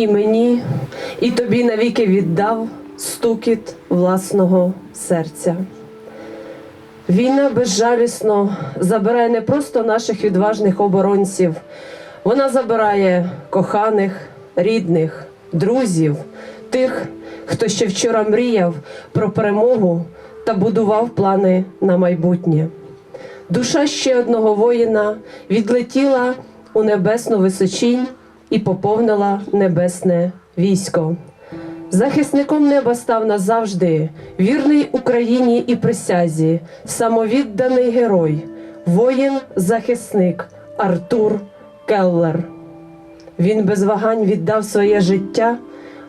і мені, і тобі навіки віддав стукіт власного серця. Війна безжалісно забирає не просто наших відважних оборонців, вона забирає коханих, рідних, друзів, тих, хто ще вчора мріяв про перемогу та будував плани на майбутнє. Душа ще одного воїна відлетіла у небесну височінь і поповнила небесне військо. Захисником неба став назавжди, вірний Україні і присязі, самовідданий герой, воїн-захисник Артур Келлер. Він без вагань віддав своє життя,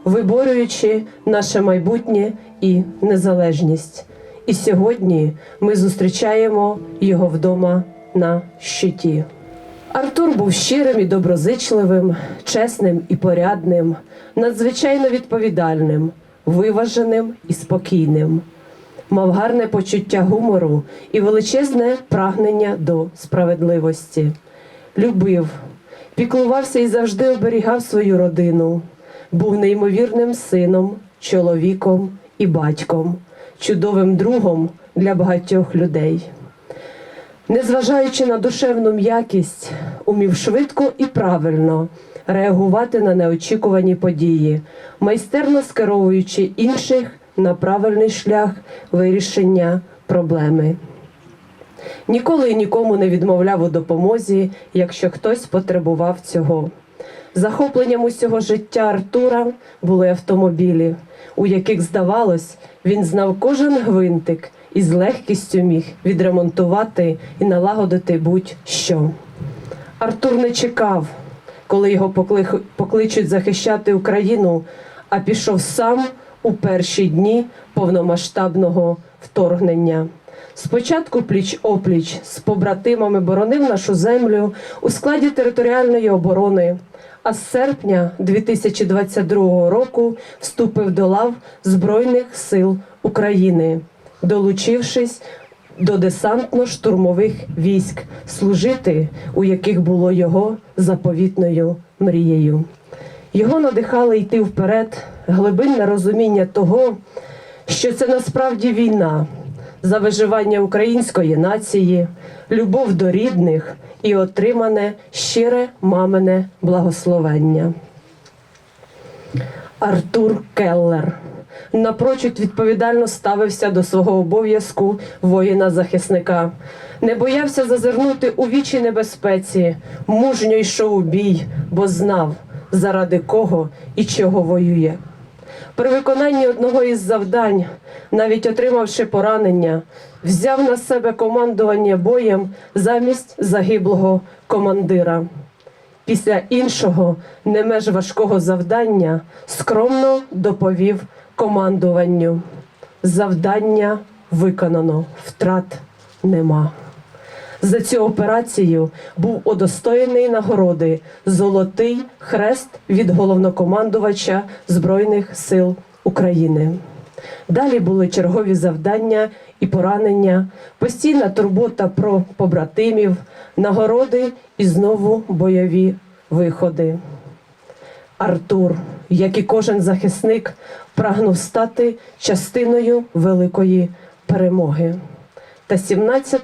виборюючи наше майбутнє і незалежність. І сьогодні ми зустрічаємо його вдома на щиті. Артур був щирим і доброзичливим, чесним і порядним, надзвичайно відповідальним, виваженим і спокійним. Мав гарне почуття гумору і величезне прагнення до справедливості. Любив, піклувався і завжди оберігав свою родину. Був неймовірним сином, чоловіком і батьком, чудовим другом для багатьох людей. Незважаючи на душевну м'якість, умів швидко і правильно реагувати на неочікувані події, майстерно скеровуючи інших на правильний шлях вирішення проблеми. Ніколи нікому не відмовляв у допомозі, якщо хтось потребував цього. Захопленням усього життя Артура були автомобілі, у яких, здавалось, він знав кожен гвинтик і з легкістю міг відремонтувати і налагодити будь-що. Артур не чекав, коли його покличуть захищати Україну, а пішов сам у перші дні повномасштабного вторгнення. Спочатку пліч опліч з побратимами боронив нашу землю у складі територіальної оборони, а з серпня 2022 року вступив до лав Збройних сил України, долучившись до десантно-штурмових військ, служити, у яких було його заповітною мрією. Його надихало йти вперед глибинне розуміння того, що це насправді війна за виживання української нації, любов до рідних і отримане щире мамине благословення. Артур Келлер напрочуд відповідально ставився до свого обов'язку воїна-захисника, не боявся зазирнути у вічі небезпеці, мужньо йшов у бій, бо знав, заради кого і чого воює. При виконанні одного із завдань, навіть отримавши поранення, взяв на себе командування боєм замість загиблого командира. Після іншого, не меж важкого завдання, скромно доповів командуванню. Завдання виконано, втрат нема. За цю операцію був удостоєний нагороди Золотий хрест від головнокомандувача Збройних сил України. Далі були чергові завдання і поранення, постійна турбота про побратимів, нагороди і знову бойові виходи. Артур, як і кожен захисник, прагнув стати частиною великої перемоги. Та 17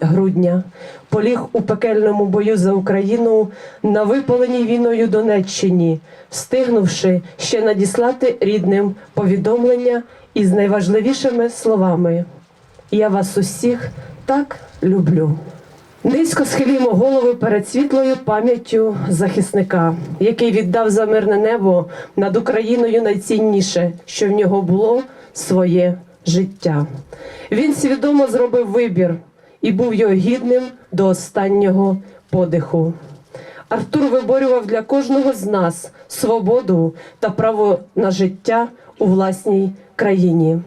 грудня поліг у пекельному бою за Україну на випаленій війною Донеччині, встигнувши ще надіслати рідним повідомлення із найважливішими словами: Я вас усіх так люблю. Низько схилімо голови перед світлою пам'яттю захисника, який віддав за мирне небо над Україною найцінніше, що в нього було своє життя. Він свідомо зробив вибір і був його гідним до останнього подиху. Артур виборював для кожного з нас свободу та право на життя у власній країні.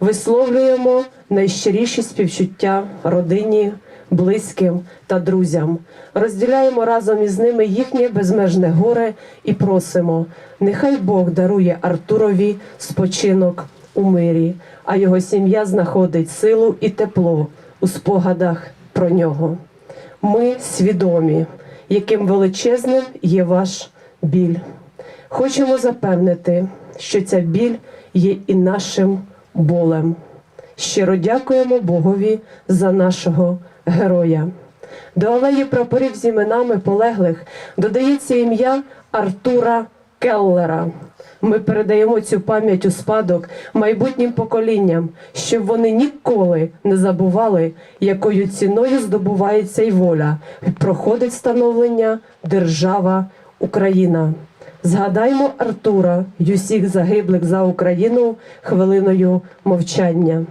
Висловлюємо найщиріші співчуття родині, близьким та друзям. Розділяємо разом із ними їхнє безмежне горе і просимо. Нехай Бог дарує Артурові спочинок у мирі, а його сім'я знаходить силу і тепло у спогадах про нього. Ми свідомі, яким величезним є ваш біль. Хочемо запевнити, що ця біль є і нашим болем. Щиро дякуємо Богові за нашого героя. До алеї прапорів з іменами полеглих додається ім'я Артура Келлера. Ми передаємо цю пам'ять у спадок майбутнім поколінням, щоб вони ніколи не забували, якою ціною здобувається й воля, проходить становлення держава Україна. Згадаймо Артура й усіх загиблих за Україну хвилиною мовчання.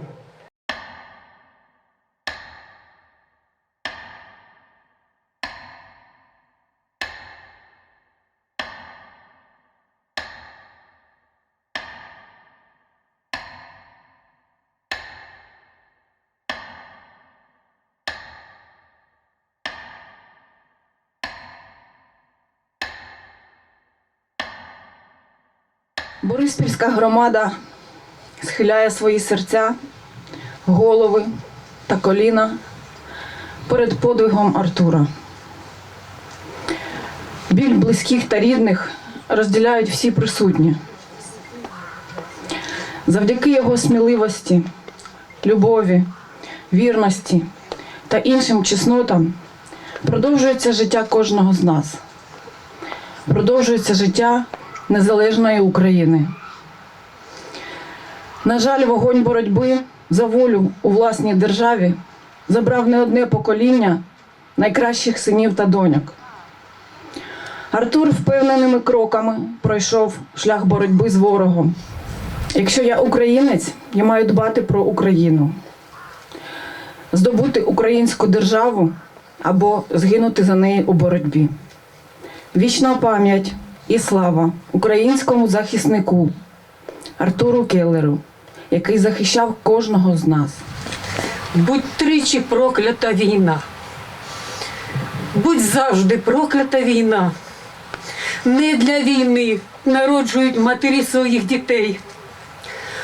Бориспільська громада схиляє свої серця, голови та коліна перед подвигом Артура. Біль близьких та рідних розділяють всі присутні. Завдяки його сміливості, любові, вірності та іншим чеснотам продовжується життя кожного з нас. Продовжується життя незалежної України. На жаль, вогонь боротьби за волю у власній державі забрав не одне покоління найкращих синів та доньок. Артур впевненими кроками пройшов шлях боротьби з ворогом. Якщо я українець, я маю дбати про Україну, здобути українську державу або згинути за неї у боротьбі. Вічна пам'ять і слава українському захиснику Артуру Келлеру, який захищав кожного з нас. Будь тричі проклята війна. Будь завжди проклята війна. Не для війни народжують матері своїх дітей.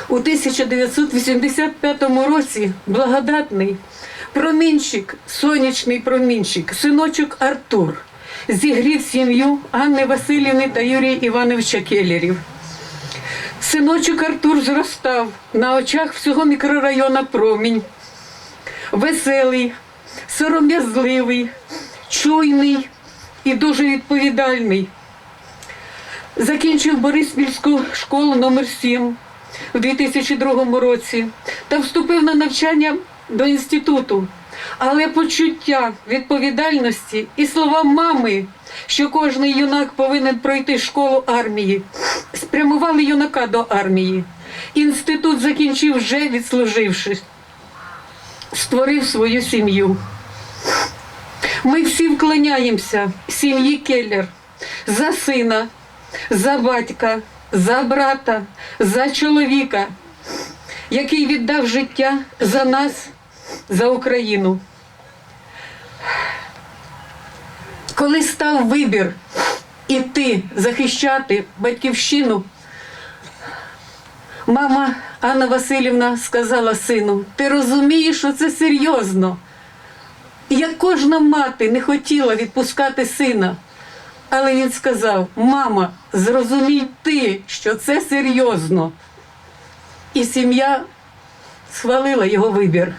У 1985 році благодатний промінчик, сонячний промінчик, синочок Артур зігрів сім'ю Анни Васильівни та Юрія Івановича Келлерів. Синочок Артур зростав на очах всього мікрорайону Промінь веселий, сором'язливий, чуйний і дуже відповідальний. Закінчив Бориспільську школу номер 7 у 2002 році та вступив на навчання до інституту. Але почуття відповідальності і слова мами, що кожен юнак повинен пройти школу армії, спрямували юнака до армії. Інститут закінчив вже відслужившись створив свою сім'ю. Ми всі вклоняємося сім'ї Келлер за сина, за батька, за брата, за чоловіка, який віддав життя за нас, за Україну. Коли став вибір іти захищати батьківщину, Мама Анна Васильівна сказала сину: ти розумієш, що це серйозно. Як кожна мати не хотіла відпускати сина. Але він сказав: Мама, зрозумій ти, що це серйозно. І сім'я схвалила його вибір.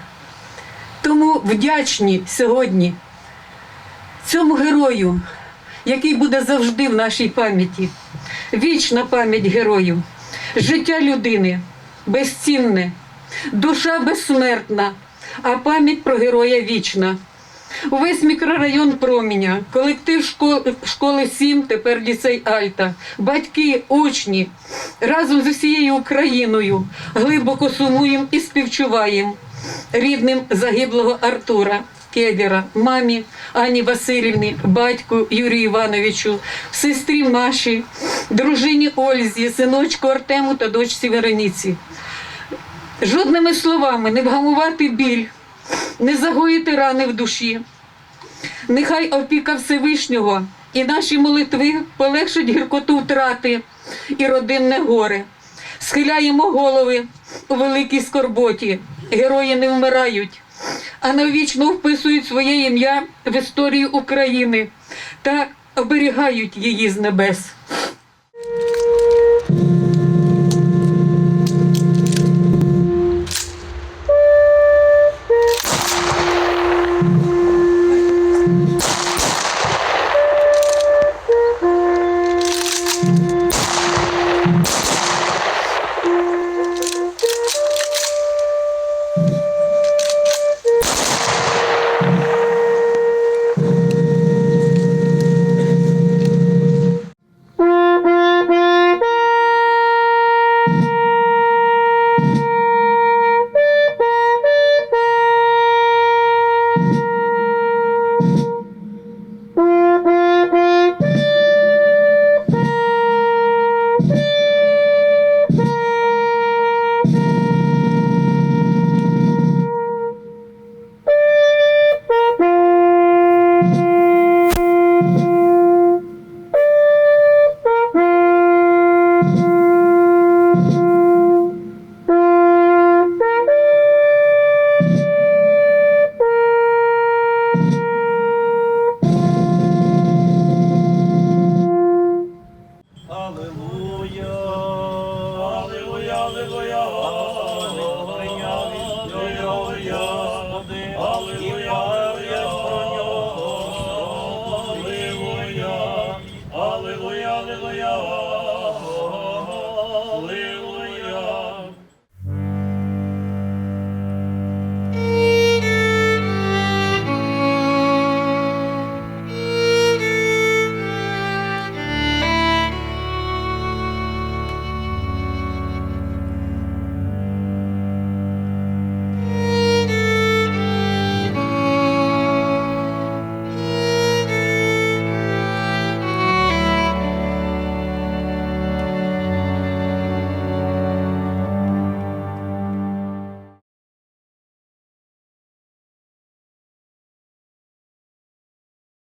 Тому вдячні сьогодні цьому герою, який буде завжди в нашій пам'яті. Вічна пам'ять герою. Життя людини безцінне, душа безсмертна, а пам'ять про героя вічна. Увесь мікрорайон Проміня, колектив школи, школи 7, тепер ліцей Альта, батьки, учні разом з усією Україною глибоко сумуємо і співчуваємо рідним загиблого Артура. Кедера, мамі Ані Васильівні, батьку Юрію Івановичу, сестрі Маші, дружині Ользі, синочку Артему та дочці Вероніці. Жодними словами не вгамувати біль, не загоїти рани в душі. Нехай опіка Всевишнього і наші молитви полегшать гіркоту втрати і родинне горе. Схиляємо голови у великій скорботі. Герої не вмирають, а навічно вписують своє ім'я в історію України та оберігають її з небес. Аллилуйя, Аллилуйя, Аллилуйя, Господи, Аллилуйя.